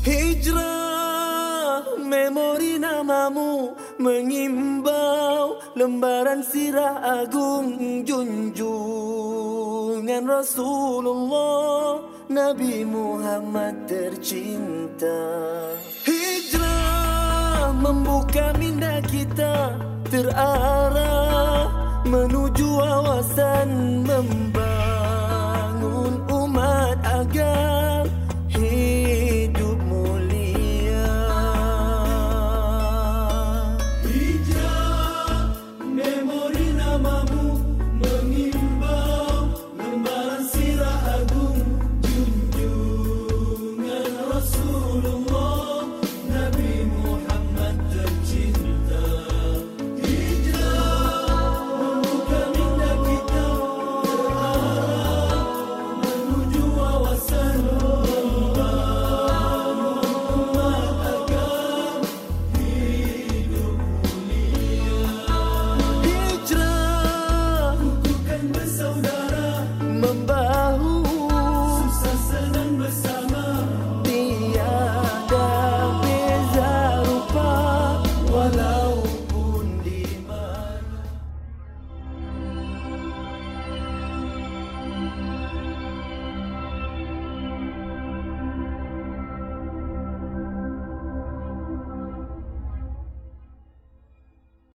Hijrah memori namamu mengimbau lembaran sirah agung junjungan Rasulullah Nabi Muhammad tercinta. Hijrah membuka minda kita terang